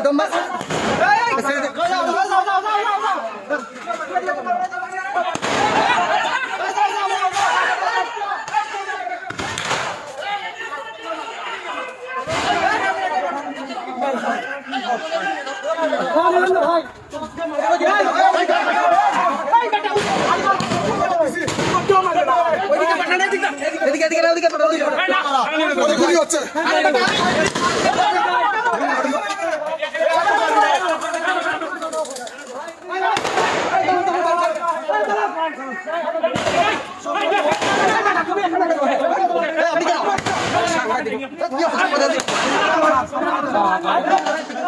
দম্বা এদিকে এদিকে ওদিকে গুলি হচ্ছে আপনি